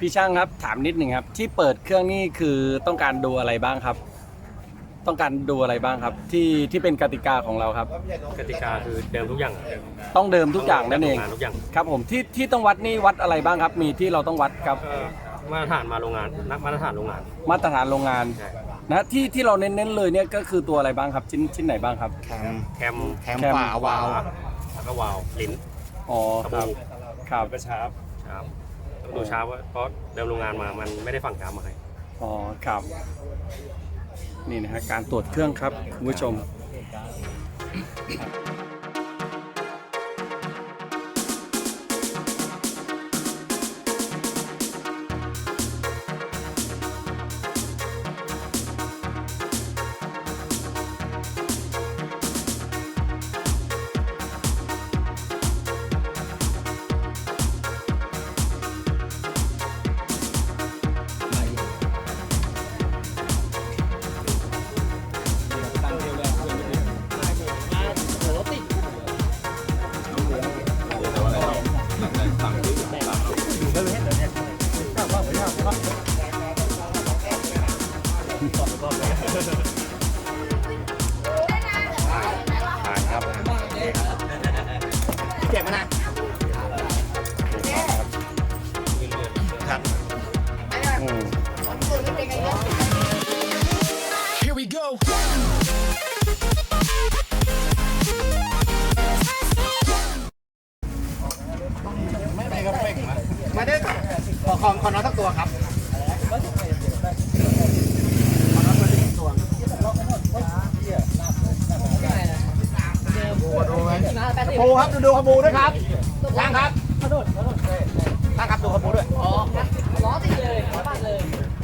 พี่ช่างครับถามนิดหนึ่งครับ ที่เปิดเครื่องนี่คือต้องการดูอะไรบ้างครับ ต้องการดูอะไรบ้างครับ ที่ที่เป็นกติกาของเราครับ กติกาคือเดิมทุกอย่างต้องเดิมทุกอย่างนั่นเอง โรงงานทุกอย่างครับผมที่ที่ต้องวัดนี่วัดอะไรบ้างครับ มีที่เราต้องวัดครับ ก็มาตรฐานมาโรงงานนักมาตรฐานโรงงานมาตรฐานโรงงานใช่นะที่ที่เราเน้นๆเลยเนี่ยก็คือตัวอะไรบ้างครับชิ้นชิ้นไหนบ้างครับ แคมแคมแคมแคมฝาวาล์วแล้วก็วาล์วลิ้นอ๋อกระคบูรับครับกระชาร์ปครับ ต้องดูชาว่าเพราะเดิมโรงงานมามันไม่ได้ฝังชามาให้อ๋อครับนี่นะฮะการตรวจเครื่องครับคุณผู้ชม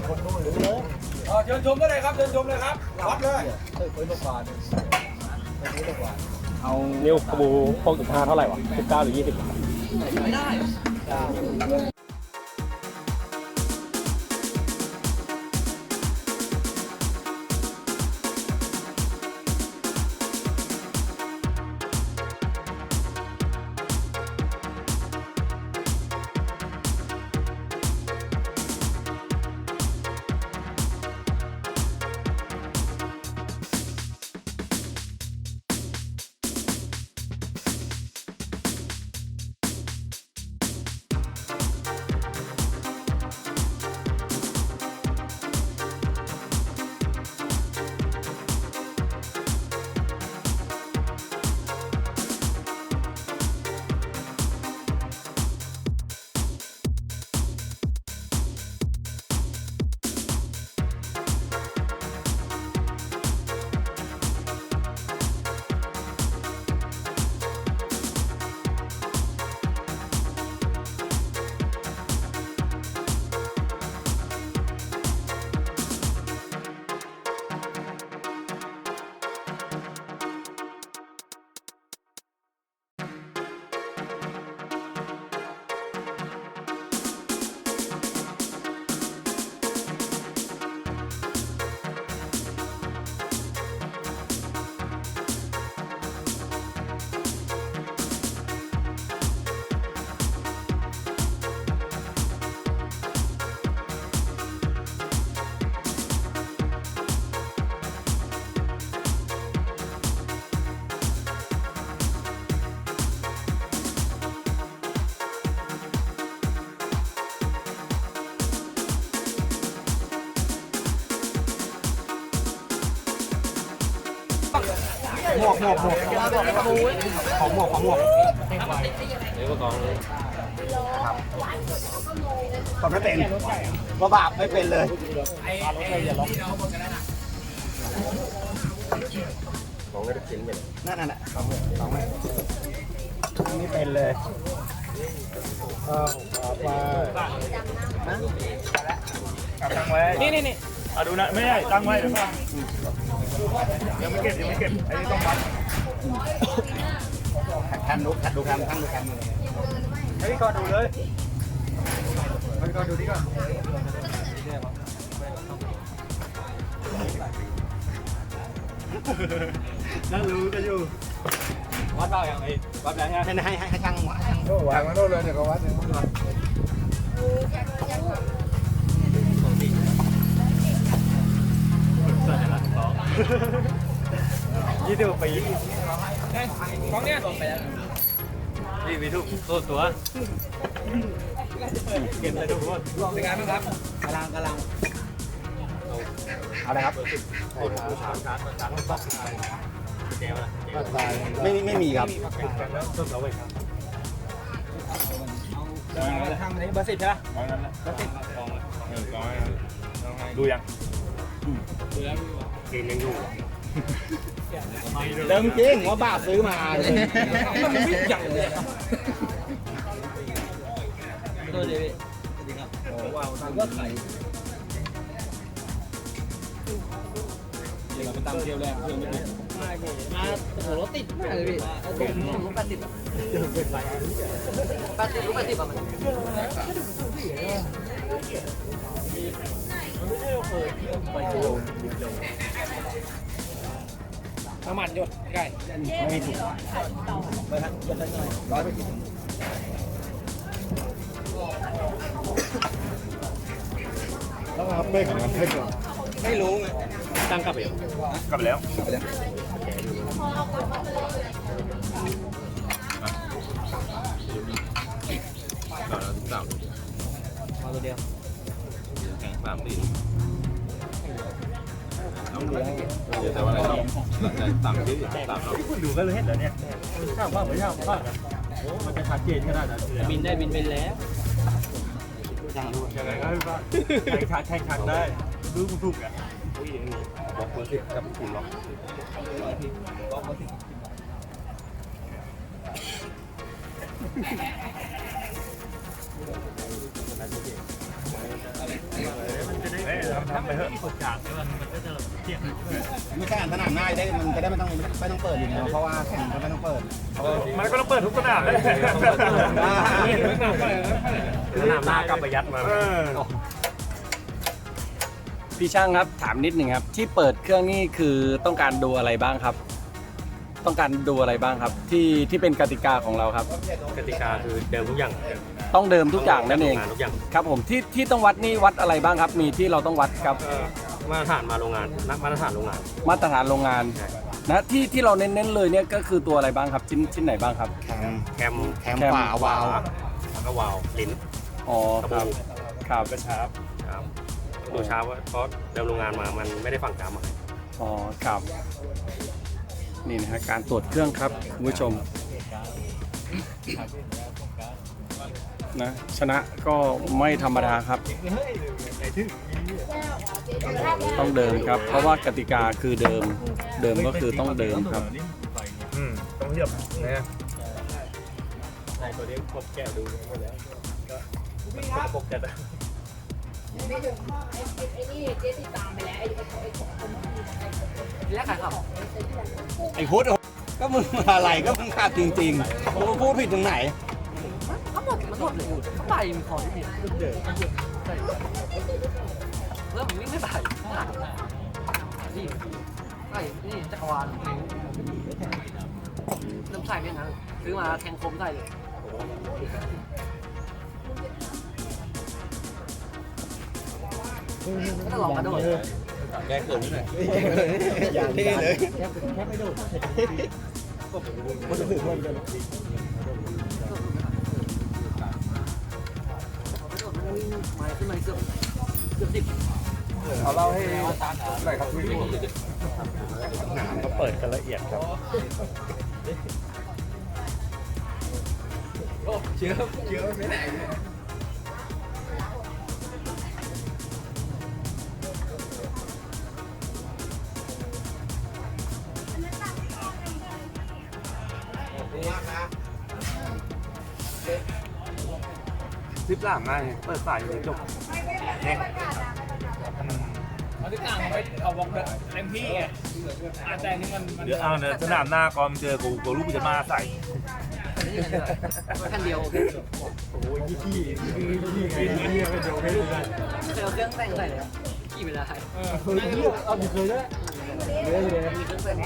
เออเชิญชมได้เลยครับเชิญชมเลยครับวัดเลยเอานิ้วกระบูพวกสิบห้าเท่าไหร่วะสิบเก้าหรือยี่สิบ หมวกหมวกหมวกของหมวกของหมวกกระกองตอนไม่เป็นว่าบาปไม่เป็นเลยของไม่ได้ชิ้นเป็นนั่นน่ะสองสองไม่เป็นเลยนี่นี่นี่เอาดูนะ ไม่ได้ตั้งไว้เดี๋ยวก่อน ยังไม่เก็บยังไม่เก็บไอ้นี่ต้องวัดแคมดูแคมดูแคมทั้งดูแคมเลยให้พี่กอดูเลยให้พี่กอดูนี่ก่อนนั่งรู้กันอยู่วัดเปล่าอย่างไอ้วัดแล้วใช่ไหมให้ให้ให้ให้ช่างหวานวางมาโน่นเลยเดี๋ยวก็วัดเองที่ดู ยี่สิบปีของเนี้ยนี่มีทุกตัวตัวเก็บเลยทุกคนเป็นไงบ้างครับกำลังกำลังเอาเลยครับไม่ไม่มีครับต้นเสาไฟทำนี้เบอร์สิบใช่ไหมวางนั้นนะเออกองไว้ นะดูยังกินยังอยู่เดิมจริงว่าบ้าซื้อมาเลยมันไม่ใหญ่เลยตัวเดียวสวัสดีครับโอ้ว้าวก็ไข่เดี๋ยวเราไปตามเที่ยวแรกเพื่อนไม่ติดมาโอ้โหรถติดมากเลยพี่รถแปดสิบ แปดสิบรถแปดสิบอะมันน้ำมันหยดใกล้ไม่ถูกไปครับหยดได้หน่อยร้อยไปแล้วครับเบ้ของมันเท่ก่อนไม่รู้ไงตั้งกลับไปอยู่กลับไปแล้ว เอาตัวเดียวดูดดูก็เลยเห็นแล้วเนี่ยช่างว่าเหมือนช่างว่าโอ้มันจะชัดเจนขนาดนั้นเลยบินได้บินเป็นแล้วยังไงก็ให้ว่าแข่งชัดแข่งชัดได้ดูกูถูกอะบอกเบอร์สิบกับคุณล็อกเอ้ ยทำไปเถอะไม่ใช่อ่านสนามหน้าได้มันจะได้ไม่ต้องไม่ต้องเปิดอยู่แล้วเพราะว่าแข่งก็ไม่ต้องเปิดมันก็ต้องเปิดทุกสนามเลยสนามหน้ากลับไปยัดมาพี่ช่างครับถามนิดหนึ่งครับ ที่เปิดเครื่องนี่คือต้องการดูอะไรบ้างครับ ต้องการดูอะไรบ้างครับ ที่ที่เป็นกติกาของเราครับ กติกาคือเดิมทุกอย่างต้องเดิมทุกอย่างนั่นเองงานทุกอย่างครับผมที่ที่ต้องวัดนี่วัดอะไรบ้างครับ มีที่เราต้องวัดครับก็มาตรฐานมาโรงงานนักมาตรฐานโรงงานมาตรฐานโรงงานนะที่ที่เราเน้นๆเลยเนี่ยก็คือตัวอะไรบ้างครับชิ้นชิ้นไหนบ้างครับ แคมแคมแคมขวาวาวแล้วก็วาล์วลิ้นอ๋อกระครับบูครับกระชับครับดูช้าว่าเพราะเดิมโรงงานมามันไม่ได้ฝังกรรมมาอ๋อครับ นี่นะฮะการตรวจเครื่องครับคุณผู้ชมนะชนะก็ไม่ธรรมดาครับ ต้องเดิมครับ เพราะว่ากติกาคือเดิมเดิมก็คือต้องเดิมครับอืมต้องเทียบนะในตัวนี้ผมแกะดูหมดแล้วก็ปกจัด แล้วไอ้ไอ้ไอ้ของคนแล้วใครขับไอ้พุทธก็มึงอะไรก็มึงขับจริงๆมึงพูดผิดตรงไหนทั้งหมดมันหมดเลยทั้งใบมีคอที่ผิดแล้วผมวิ่งไม่ไปนี่ไอ้นี่จักรวาลน้ำใส่เนี่ยนะซื้อมาแทงคมใส่เลย ก็จะลองกระโดดแกเกิดนี่หน่อยอย่างนี้เลยแค่แค่ไม่โดดมันจะถึงมันกันกระโดดมันวิ่งมาขึ้นมาเกือบเกือบสิบเอาเล่าให้หน่อยครับพี่ก็เปิดกันละเอียดครับเชื้อเชื้อไม่ไหน ซิปหลามง่ายเปิดสายจบเนี่ยเอาที่ต่างไปเอาบอกเต็มที่ไงอาแต่นี่มันมันเดี๋ยวเอาเดี๋ยวสนามหน้ากอมเจอกูกูรู้กูจะมาใส่คันเดียวโอเคโอ้ยยี่ที่ยี่ที่ยี่ที่ไม่โดนไม่ได้เคยเอาเครื่องแต่งใส่เลยขี่ไปได้เออเอาดิเคยด้วยมีเครื่องแต่ง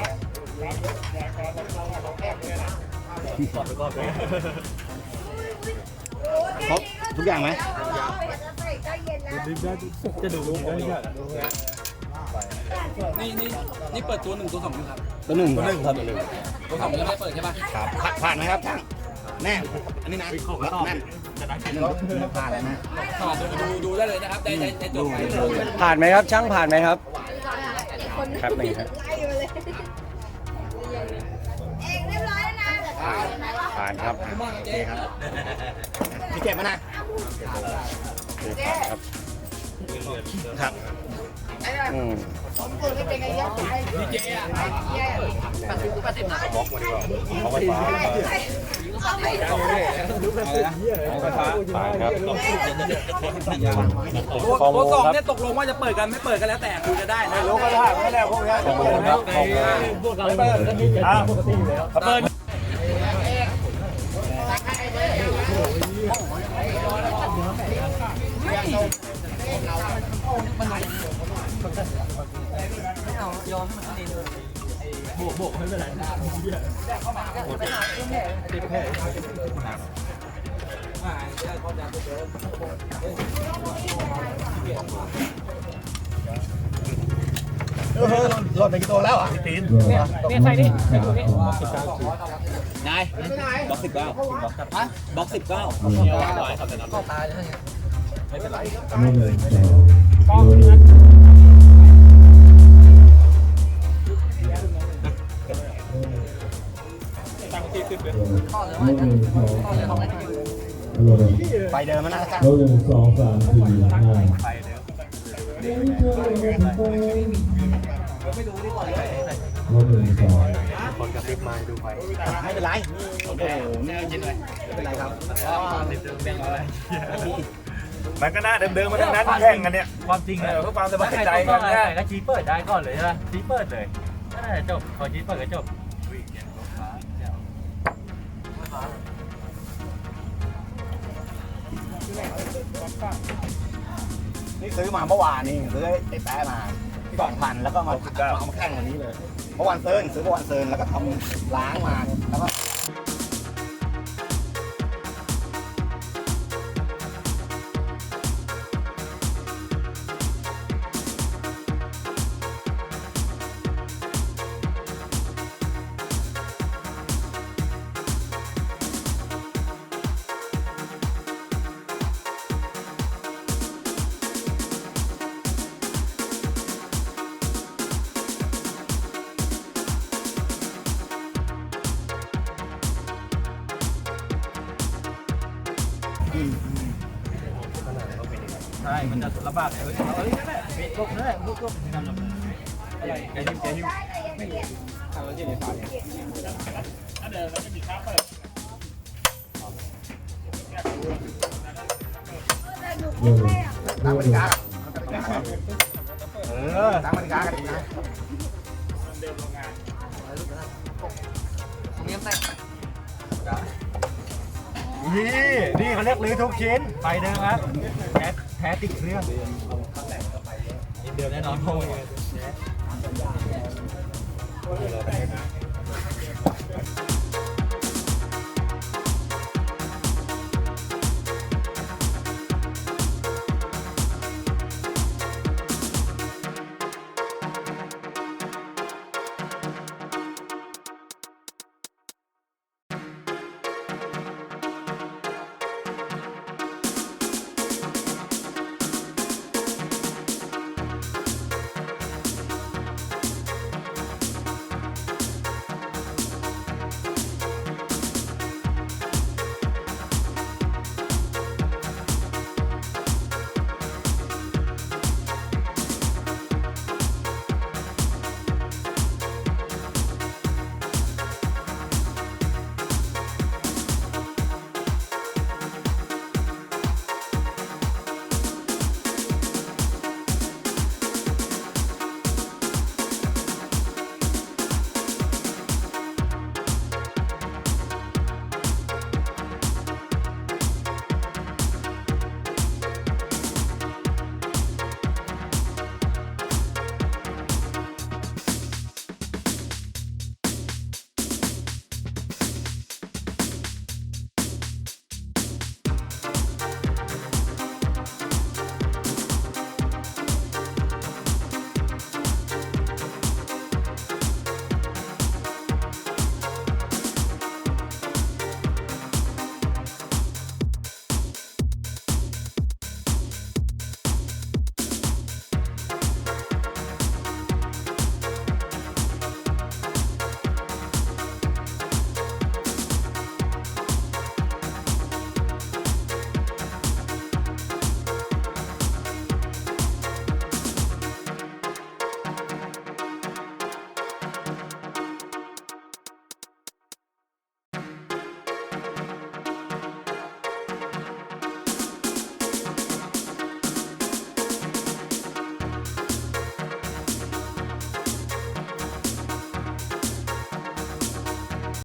ครบทุกอย่างไหมจะดูได้ได้นี่นี่นี่เปิดตัวหนึ่งตัวสองอยู่ครับตัวหนึ่งตัวหนึ่งครับตัวสองยังไม่เปิดใช่ปะครับผ่านผ่านไหมครับช่างแน่อันนี้นะแน่นผ่านแล้วนะอ่าดูดูดูได้เลยนะครับได้ได้ได้จบผ่านไหมครับช่างผ่านไหมครับครับหนึ่งครับานครับเจ๊ครับพี่เก็บมานะครับครับอืมพี่เจ๊อะแปดสิบแปดสิบนะเอาไฟฟ้าผ่านครับตัวตัวสองเนี่ยตกลงว่าจะเปิดกันไม่เปิดกันแล้วแต่คุยกันได้นะรู้ก็ได้ไม่แล้วพวกนี้ขอบคุณครับขอบคุณครับอ้าวเปิด แล้วอะตีนเนี่ยใส่ดิใส่ตัวนี้นายบล็อกสิบเก้าบล็อกสิบเก้าเข้าตาเลยกองนี้นะข้อเลยข้อเลยของอะไรไปเดิมมานะช่างหนึ่งสองสามสี่ห้า ไม่ดูดีกว่าเลยลบหนึ่งสองไม่เป็นไรโอ้โหนี่ยินเลยไม่เป็นไรครับมันก็น่าเดิมๆมาทั้งนั้นแข่งกันเนี่ยความจริงเออเพื่อความสบายใจกันแค่ก็ชี้เปิดได้ก่อนเลยใช่ไหมชี้เปิดเลยก็น่าจะจบพอชี้เปิดก็จบนี่ซื้อมาเมื่อวานนี่ซื้อไอ้แป๊ะมา สองพันแล้วก็มาเอามาแข่งวันนี้เลยเมื่อวานเซิร์นซื้อเมื่อวานเซิร์นแล้วก็ทำล้างมาแล้วก็ ใช่ มันจะลำบากเลยเอาเลยนั่นแหละปิดลบนั่นแหละลบลบทำลบอะไรแกยิ้มแกยิ้มหนึ่งตั้งบริการเออตั้งบริการกันดีนะเงี้ยแต่ นี่นี่เขาเรียกลื้อทุกชิ้นไปเดิมครับแพ้แพ้ติดเครื่องเดิมแน่นอนโอ้ย